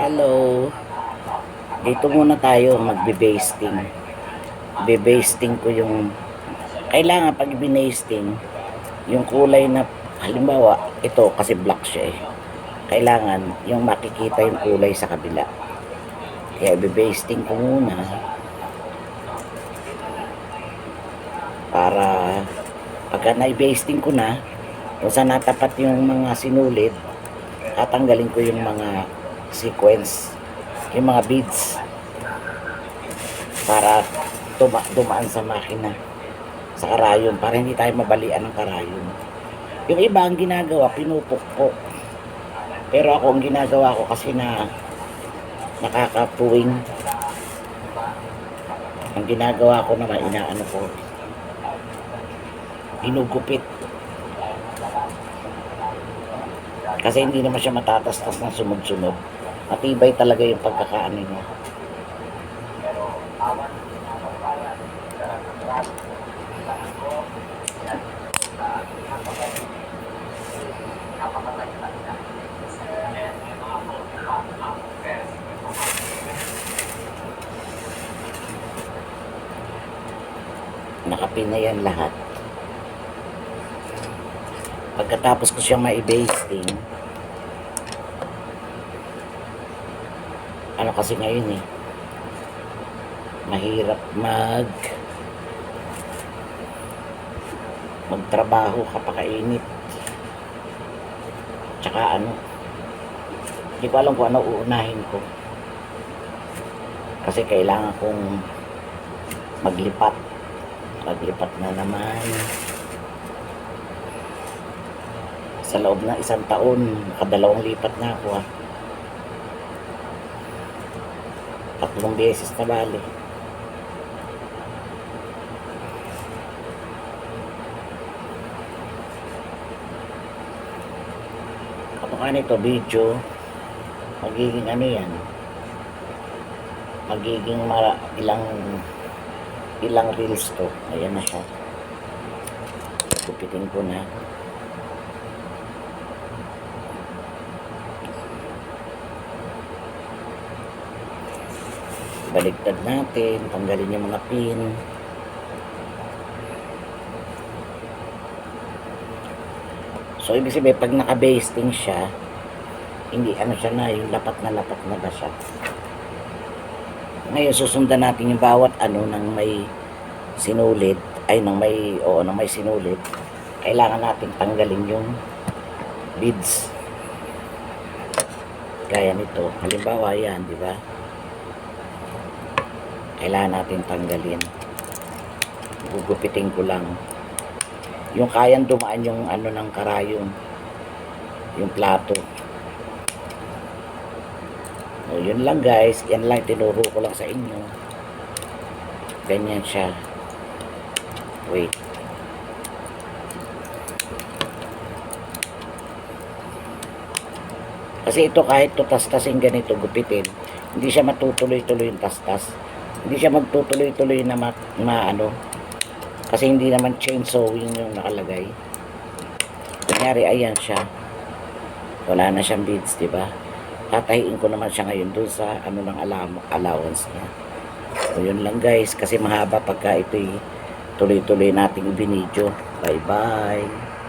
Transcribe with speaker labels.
Speaker 1: Hello. Dito muna tayo magbe-basting. Be-basting ko yung kailangan pag binasting yung kulay na halimbawa ito kasi black siya eh. Kailangan yung makikita yung kulay sa kabila. Kaya be-basting ko muna para pagka na-basting ko na kung saan natapat yung mga sinulid tatanggalin ko yung mga sequence yung mga beads para tuma dumaan sa makina sa karayon para hindi tayo mabalian ng karayon yung iba ang ginagawa pinupukpok pero ako ang ginagawa ko kasi na nakakapuwing ang ginagawa ko naman inaano ko ginugupit kasi hindi naman siya matatastas na sunod-sunod matibay talaga yung pagkakaano niya. Nakapin na yan lahat. Pagkatapos ko siya ma-basting ano kasi ngayon eh. Mahirap mag magtrabaho kapakainit tsaka ano hindi ko alam kung ano uunahin ko. Kasi kailangan kong maglipat. Maglipat na naman. Sa loob ng isang taon nakadalawang lipat na ako ah tatlong beses na bali. Kapag nito video magiging ano yan? Magiging mara, ilang ilang reels to. Ayan na siya. Kupitin ko na baligtad natin tanggalin yung mga pin. So ibig sabihin pag naka-basting siya hindi ano siya na yung lapat na lapat na ba siya? Ngayon susundan natin yung bawat ano ng may sinulid ay nang may o nang may sinulid kailangan natin tanggalin yung beads. Gaya nito. Halimbawa yan di ba kailangan natin tanggalin. Gugupitin ko lang. Yung kayang dumaan yung ano ng karayong yung plato. O yun lang guys. Yan lang tinuro ko lang sa inyo. Ganyan siya. Wait. Kasi ito kahit tutas-tasin ganito gupitin hindi siya matutuloy-tuloy yung tastas hindi siya magtutuloy-tuloy na ma, ma- ano. Kasi hindi naman chainsawing yung nakalagay. Kunyari ayan siya. Wala na siyang beads di ba? Tatahiin ko naman siya ngayon dun sa ano ng allowance niya. So yun lang guys. Kasi mahaba pagka ito'y tuloy-tuloy nating binidyo. Bye bye